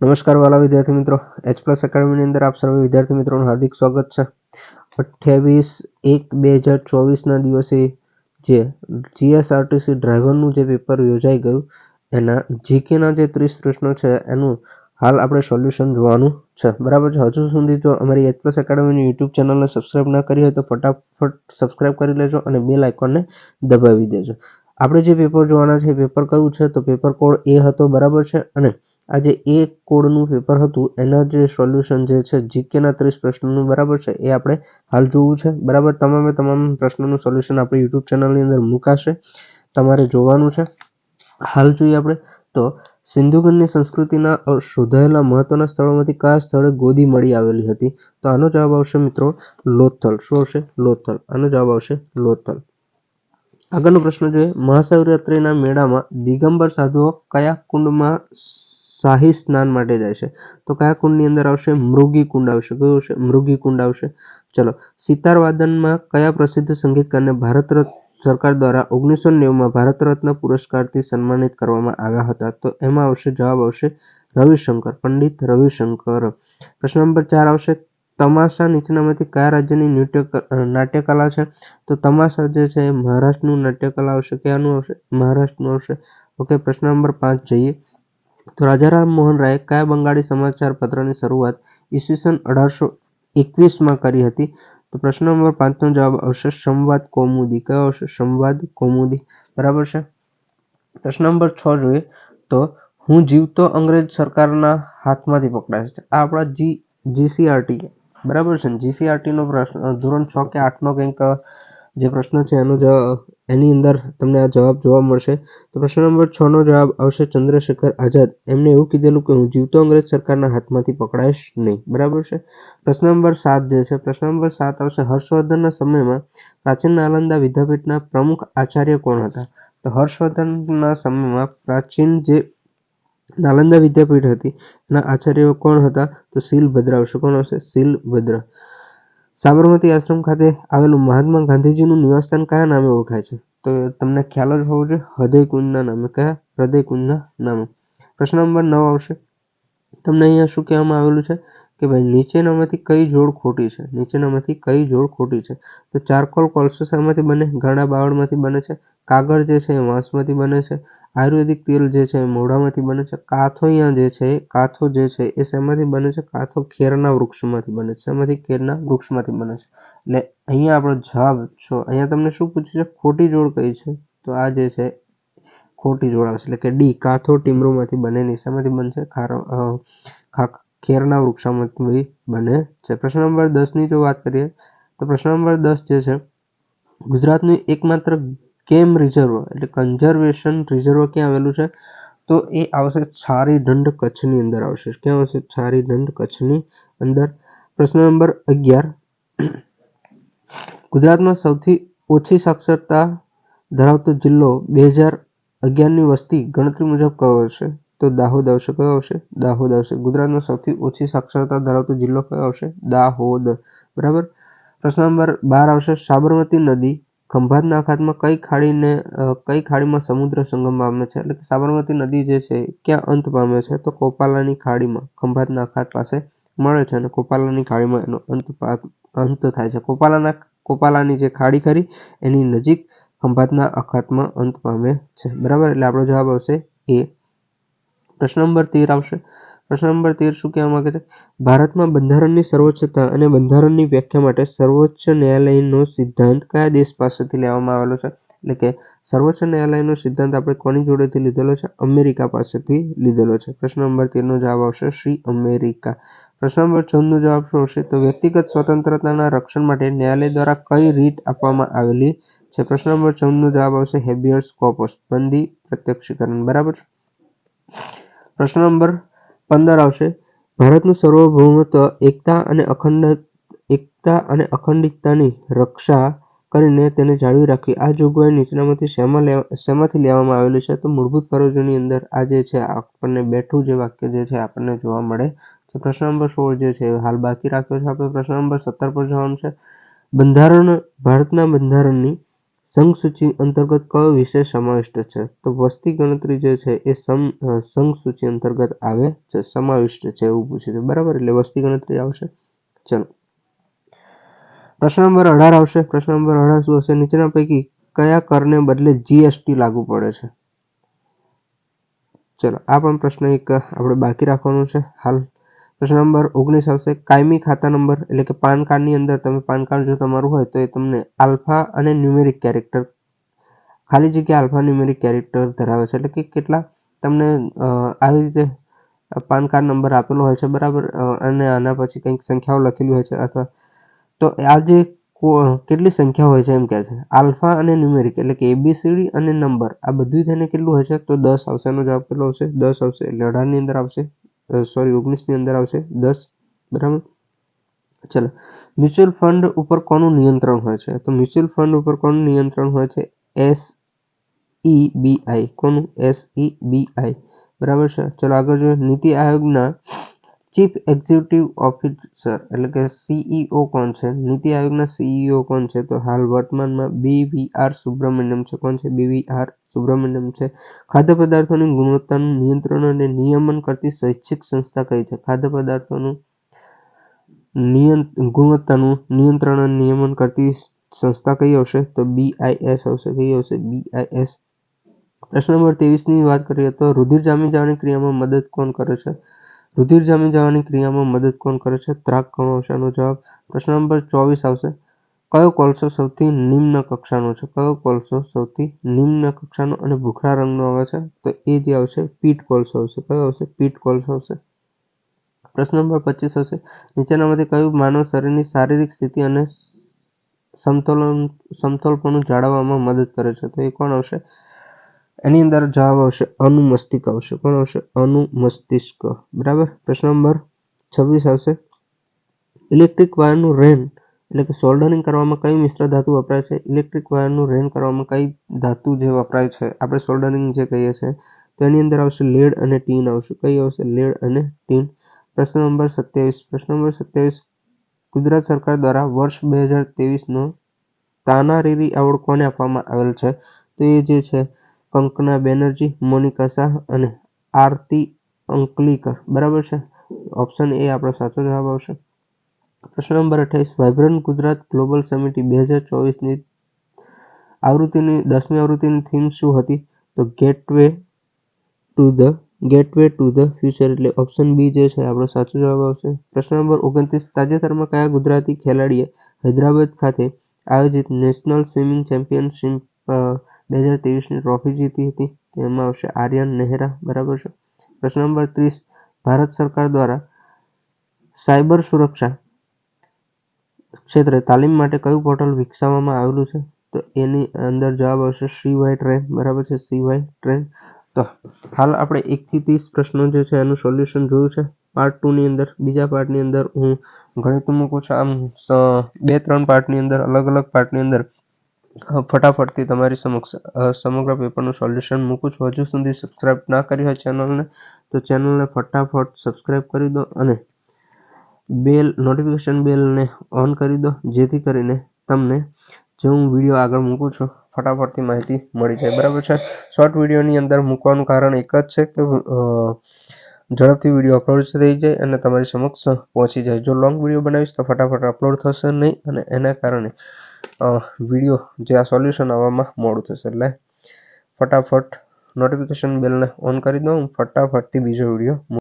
નમસ્કાર વાલા વિદ્યાર્થી મિત્રો. એચ પ્લસ એકેડમીની અંદર આપ સર્વે વિદ્યાર્થી મિત્રોનું હાર્દિક સ્વાગત છે. અઠ્યાવીસ એક બે હજાર ચોવીસના દિવસે જે જીએસઆરટીસી ડ્રાઈવરનું જે પેપર યોજાઈ ગયું, એના જીકેના જે ત્રીસ પ્રશ્નો છે, એનું હાલ આપણે સોલ્યુશન જોવાનું છે. બરાબર છે? હજુ સુધી જો અમારી એચ પ્લસ એકેડમીની યુટ્યુબ ચેનલને સબસ્ક્રાઈબ ના કરી હોય તો ફટાફટ સબસ્ક્રાઈબ કરી લેજો અને બેલ આઇકોનને દબાવી દેજો. આપણે જે પેપર જોવાના છે પેપર કયું છે? તો પેપર કોડ એ હતો, બરાબર છે? અને આ જે એ કોડનું પેપર હતું, એના જે સોલ્યુશન જે છે, જીકેના ત્રીસ પ્રશ્નોનું બરાબર છે, એ આપણે હાલ જોવું છે. બરાબર, તમામે તમામ પ્રશ્નોનું સોલ્યુશન આપણી યુટ્યુબ ચેનલની અંદર મુકાશે, તમારે જોવાનું છે. હાલ જોઈએ આપણે, તો સિંધુગણની સંસ્કૃતિના શોધાયેલા મહત્વના સ્થળોમાંથી કયા સ્થળે ગોદી મળી આવેલી હતી? તો આનો જવાબ આવશે મિત્રો લોથલ. શું આવશે? લોથલ. આનો જવાબ આવશે લોથલ. આગળનો પ્રશ્ન જોઈએ, મહાશિવરાત્રિના મેળામાં દિગંબર સાધુઓ કયા કુંડમાં શાહી સ્નાન માટે જાય છે. તો કયા કુંડની અંદર આવશે? મૃગી કુંડ આવશે. કયું આવશે મૃગી કુંડ આવશે. ચલો સિતાર વાદનમાં કયા પ્રસિદ્ધ સંગીતકારને ભારત રત્ન સરકાર દ્વારા ઓગણીસો નેવુંમાં ભારત રત્ન પુરસ્કારથી સન્માનિત કરવામાં આવ્યા હતા? તો એમાં આવશે, જવાબ આવશે, રવિશંકર, પંડિત રવિશંકર. પ્રશ્ન નંબર ચાર આવશે, તમાશા નીચેનામાંથી કયા રાજ્યની નૃત્ય નાટ્યકલા છે? તો તમાશા જે છે, એ મહારાષ્ટ્રનું નાટ્યકલા આવશે. ક્યાંનું આવશે? મહારાષ્ટ્રનું આવશે. ઓકે, પ્રશ્ન નંબર પાંચ જઈએ. તો રાજારામ મોહન રાય કયા બંગાળી સમાચાર પત્રની શરૂઆત ઈસવીસન અઢારસો એકવીસમાં કરી હતી? તો પ્રશ્ન નંબર પાંચનો જવાબ આવશે, સંવાદ કૌમુદી. કયો આવશે? સંવાદ કૌમુદી. બરાબર છે? પ્રશ્ન નંબર છ જોઈએ. તો હું જીવતો અંગ્રેજ સરકારના હાથમાંથી પકડાય છે. આ આપણા જી, જીસીઆરટી. બરાબર છે જીસીઆરટીનો પ્રશ્ન, ધોરણ છ કે આઠનો કંઈક જે પ્રશ્ન છે એનો એની અંદર તમને આ જવાબ જોવા મળશે. તો પ્રશ્ન નંબર છનો જવાબ આવશે ચંદ્રશેખર આઝાદ. એમને એવું કીધેલું કે, હું જીવતો અંગ્રેજ સરકારના હાથમાંથી પકડાઈશ નહીં. બરાબર છે? પ્રશ્ન નંબર સાત જે છે, પ્રશ્ન નંબર સાત આવશે, હર્ષવર્ધનના સમયમાં પ્રાચીન નાલંદા વિદ્યાપીઠના પ્રમુખ આચાર્ય કોણ હતા? તો હર્ષવર્ધનના સમયમાં પ્રાચીન જે નાલંદા વિદ્યાપીઠ હતી, એના આચાર્યો કોણ હતા? તો શીલભદ્ર આવશે. કોણ આવશે? શીલભદ્ર સાબરમતી આશ્રમ ખાતે આવેલું મહાત્મા ગાંધીજીનું નિવાસસ્થાન કયા નામે ઓળખાય છે? તો તમને ખ્યાલ જ હોવો જોઈએ, હૃદયકુંજના નામે. કયા? હૃદયકુંજના નામે. પ્રશ્ન નંબર નવ આવશે. તમને અહીંયા શું કહેવામાં આવેલું છે? કે ભાઈ, નીચેનામાંથી કઈ જોડ ખોટી છે? નીચેનામાંથી કઈ જોડ ખોટી છે? તો ચારકોલ કોલસો શામાંથી બને, ઘણા બાવળમાંથી બને છે. કાગળ જે છે એ વાંસમાંથી બને છે. આયુર્વેદિક તેલ જે છે એ મોઢામાંથી બને છે. કાથો અહીંયા જે છે કાથો જે છે એ શેમાંથી બને છે? કાથો ખેરના વૃક્ષમાંથી બને છે. શેમાંથી? ખેરના વૃક્ષમાંથી બને છે. એટલે અહીંયા આપણો જવાબ છો. અહીંયા તમને શું પૂછ્યું છે? ખોટી જોડ કઈ છે? તો આ જે છે ખોટી જોડ આવશે એટલે કે ડી, કાથો ટીમરૂમાંથી નહીં. શેમાંથી બનશે ખારો ખેરના વૃક્ષામાંથી બને છે. પ્રશ્ન નંબર દસની જો વાત કરીએ, તો પ્રશ્ન નંબર દસ જે છે, ગુજરાતનું એકમાત્ર ગેમ રિઝર્વ? એટલે કન્ઝર્વેશન રિઝર્વ ક્યાં આવેલું છે? તો એ આવશે છારી દંડ કચ્છની અંદર આવશે. ક્યાં આવશે? છારી દંડ કચ્છની અંદર. પ્રશ્ન નંબર અગિયાર. ગુજરાતમાં સૌથી ઓછી સાક્ષરતા ધરાવતો જિલ્લો બે હજાર અગિયારની વસ્તી ગણતરી મુજબ કયો હશે તો દાહોદ આવશે. કયો આવશે? દાહોદ આવશે. ગુજરાતમાં સૌથી ઓછી સાક્ષરતા ધરાવતો જિલ્લો કયો આવશે? દાહોદ. બરાબર? પ્રશ્ન નંબર બાર આવશે. સાબરમતી નદી ખંભાતના અખાતમાં કઈ ખાડીને કઈ ખાડીમાં સમુદ્ર સંગમ પામે છે? એટલે કે સાબરમતી નદી જે છે ક્યાં અંત પામે છે? તો કોપાલાની ખાડીમાં, ખંભાતના અખાત પાસે મળે છે અને કોપાલાની ખાડીમાં એનો અંત અંત થાય છે. કોપાલાના, કોપાલાની જે ખાડી ખરી, એની નજીક ખંભાતના અખાતમાં અંત પામે છે. બરાબર? એટલે આપણો જવાબ આવશે એ. પ્રશ્ન નંબર તેર આવશે. પ્રશ્ન નંબર તેર શું કહેવા માંગે છે? ભારતમાં બંધારણની સર્વોચ્ચતા અને બંધારણની વ્યાખ્યા માટે સર્વોચ્ચ ન્યાયાલયનો સિદ્ધાંત કયા દેશ પાસેથી લેવામાં આવેલો છે? એટલે કે સર્વોચ્ચ ન્યાયાલયનો સિદ્ધાંત આપણે કોની જોડેથી લીધેલો છે? અમેરિકા પાસેથી લીધેલો છે. પ્રશ્ન નંબર તેરનો જવાબ આવશે શ્રી અમેરિકા. પ્રશ્ન નંબર ચૌદનો જવાબ શું આવશે? તો વ્યક્તિગત સ્વતંત્રતાના રક્ષણ માટે ન્યાયાલય દ્વારા કઈ રીત આપવામાં આવેલી છે? પ્રશ્ન નંબર ચૌદનો જવાબ આવશે હેબિયર્સ કોપસ. બંદી પ્રત્યક્ષીકરણ. બરાબર? પ્રશ્ન નંબર પંદર આવશે. ભારતનું સર્વભૌમત્વ એકતા અને અખંડ, એકતા અને અખંડિતતાની રક્ષા કરીને તેને જાળવી રાખવી. આ જોગવાઈ નીચેનામાંથી શેમાં શેમાંથી લેવામાં આવેલી છે? તો મૂળભૂત ફરજોની અંદર આ જે છે આપણને બેઠું જે વાક્ય જે છે આપણને જોવા મળે છે. પ્રશ્ન નંબર સોળ જે છે હાલ બાકી રાખ્યો છે. આપણે પ્રશ્ન નંબર સત્તર પર જવાનું છે. બંધારણ, ભારતના બંધારણની સંઘ સૂચિ અંતર્ગત કયો વિષય સમાવિષ્ટ છે? તો વસ્તી ગણતરી જે છે એ સંઘસૂચિ સંઘ સૂચિ અંતર્ગત આવે છે, સમાવિષ્ટ છે એવું પૂછે છે. બરાબર? એટલે વસ્તી ગણતરી આવશે. ચલો. પ્રશ્ન નંબર અઢાર આવશે. પ્રશ્ન નંબર અઢાર શું હશે? નીચેના પૈકી કયા કરને બદલે જીએસટી લાગુ પડે છે? ચલો. આ પણ પ્રશ્ન એક આપણે બાકી રાખવાનો છે. હાલ પ્રશ્ન નંબર ઓગણીસ આવશે. કાયમી ખાતા નંબર એટલે કે પાન કાર્ડની અંદર તમે પાન કાર્ડ જો તમારું હોય તો એ તમને આલ્ફા અને ન્યુમેરિક કેરેક્ટર ખાલી જગ્યા આલ્ફા ન્યુમેરિક કેરેક્ટર ધરાવે છે. એટલે કે કેટલા તમને આવી રીતે પાન કાર્ડ નંબર આપેલો હોય છે, બરાબર? અને આના પછી કંઈક સંખ્યાઓ લખેલી હોય છે અથવા તો આ જે કેટલી સંખ્યા હોય છે એમ કહે છે. આલ્ફા અને ન્યુમેરિક એટલે કે એબીસીડી અને નંબર આ બધું થઈને કેટલું હોય છે? તો દસ આવશે. એનો જવાબ કેટલો આવશે? દસ આવશે. એટલે અઢારની અંદર આવશે. સોરી ઓગણીસની અંદર આવશે. દસ, બરાબર? ચલો. મ્યુચ્યુઅલ ફંડ ઉપર કોનું નિયંત્રણ હોય છે? તો મ્યુચ્યુઅલ ફંડ ઉપર કોનું નિયંત્રણ હોય છે? એસ ઈબીઆઈ કોનું? એસ ઈબીઆઈ બરાબર છે? ચલો, આગળ જોઈએ. નીતિ આયોગના ચીફ એક્ઝિક્યુટિવ ઓફિસર, એટલે કે સીઈઓ કોણ છે? નીતિ આયોગના સીઈઓ કોણ છે? તો હાલ વર્તમાનમાં બીવીઆર સુબ્રમણ્યમ છે. કોણ છે? બીવીઆર સુબ્રમણ્યમ છે. ખાદ્ય પદાર્થોની ગુણવત્તાનું નિયંત્રણ અને નિયમન કરતી સ્વૈચ્છિક સંસ્થા કઈ છે? ખાદ્ય પદાર્થોનું નિયં ગુણવત્તાનું નિયંત્રણ અને નિયમન કરતી સંસ્થા કઈ આવશે? તો બીઆઈએસ આવશે. કઈ આવશે? બીઆઈએસ પ્રશ્ન નંબર ત્રેવીસની વાત કરીએ તો રુધિર જામી જવાની ક્રિયામાં મદદ કોણ કરે છે? રુધિર જામી જવાની ક્રિયામાં મદદ કોણ કરે છે? ત્રાક કોણ આવશે. આનો જવાબ પ્રશ્ન નંબર ચોવીસ આવશે. કયો કોલસો સૌથી નિમ્ન કક્ષાનો છે? કયો કોલસો સૌથી નિમ્ન કક્ષાનો અને ભૂખરા રંગનો આવે છે? તો એ જે આવશે પીટ કોલસો આવશે. કયો આવશે? પીટ કોલસો આવશે. પ્રશ્ન નંબર પચીસ આવશે. નીચેનામાંથી કયું માનવ શરીરની શારીરિક સ્થિતિ અને સમતોલન સમતોલપણું જાળવવામાં મદદ કરે છે? તો એ કોણ આવશે? એની અંદર જવાબ આવશે, અનુમસ્તિષ્ક આવશે. કોણ આવશે? અનુમસ્તિષ્ક. બરાબર? પ્રશ્ન નંબર છવ્વીસ આવશે. ઇલેક્ટ્રિક વાયરનું રેન એટલે કે સોલ્ડરિંગ કરવામાં કઈ મિશ્ર ધાતુ વપરાય છે? ઇલેક્ટ્રિક વાયરનું રેન કરવામાં કઈ ધાતુ જે વપરાય છે? આપણે સોલ્ડરિંગ જે કહીએ છીએ તો એની અંદર આવશે લેડ અને ટીન આવશે. કઈ આવશે? લેડ અને ટીન. પ્રશ્ન નંબર સત્યાવીસ. પ્રશ્ન નંબર સત્યાવીસ. ગુજરાત સરકાર દ્વારા વર્ષ બે હજાર તેવીસનો તાનારીરી એવોર્ડ કોને આપવામાં આવેલ છે? તો એ જે છે, કંકના બેનર્જી, મોનિકા શાહ અને આરતી અંકલીકર. બરાબર છે? ઓપ્શન એ આપણો સાચો જવાબ આવશે. પ્રશ્ન નંબર અઠ્યાવીસ. વાઇબ્રન્ટ ગુજરાત ગ્લોબલ સમિટી બે હજાર ચોવીસની આવૃત્તિની, દસમી આવૃત્તિની થીમ શું હતી? તો gateway to the gateway to the future એટલે ઓપ્શન બી જે છે, આપણો સાચો જવાબ આવશે. પ્રશ્ન નંબર ઓગણત્રીસ. તાજેતરમાં કયા ગુજરાતી ખેલાડીએ હૈદરાબાદ ખાતે આયોજિત નેશનલ સ્વિમિંગ ચેમ્પિયનશિપ બે હજાર ત્રેવીસની ટ્રોફી જીતી હતી? તેમાં આવશે આર્યન નેહરા. બરાબર છે? પ્રશ્ન નંબર ત્રીસ. ભારત સરકાર દ્વારા સાયબર સુરક્ષા ક્ષેત્રે તાલીમ માટે કયું પોર્ટલ વિકસાવવામાં આવેલું છે? તો એની અંદર જવાબ આવશે સીવાય ટ્રેન. બરાબર છે? સીવાય ટ્રેન. તો હાલ આપણે એકથી ત્રીસ પ્રશ્નો જે છે એનું સોલ્યુશન જોયું છે. પાર્ટ ટુની અંદર, બીજા પાર્ટની અંદર હું ગણિત મૂકું છું. આમ બે, ત્રણ પાર્ટની અંદર, અલગ અલગ પાર્ટની અંદર ફટાફટથી તમારી સમક્ષ સમગ્ર પેપરનું સોલ્યુશન મૂકું છું. હજુ સુધી સબસ્ક્રાઇબ ના કરી હોય ચેનલને તો ચેનલને ફટાફટ સબસ્ક્રાઇબ કરી દો અને બેલ નોટિફિકેશન બેલને ઓન કરી દો. જેથી કરીને તમને જે હું વીડિયો આગળ મૂકું છું, ફટાફટથી માહિતી મળી જાય. બરાબર છે? શોર્ટ વિડીયોની અંદર મૂકવાનું કારણ એક જ છે કે ઝડપથી વીડિયો અપલોડ થઈ જાય અને તમારી સમક્ષ પહોંચી જાય. જો લોંગ વીડિયો બનાવીશ તો ફટાફટ અપલોડ થશે નહીં અને એના કારણે વીડિયો જે આ સોલ્યુશન આવવામાં મોડું થશે. એટલે ફટાફટ નોટિફિકેશન બેલને ઓન કરી દો. હું ફટાફટથી બીજો વીડિયો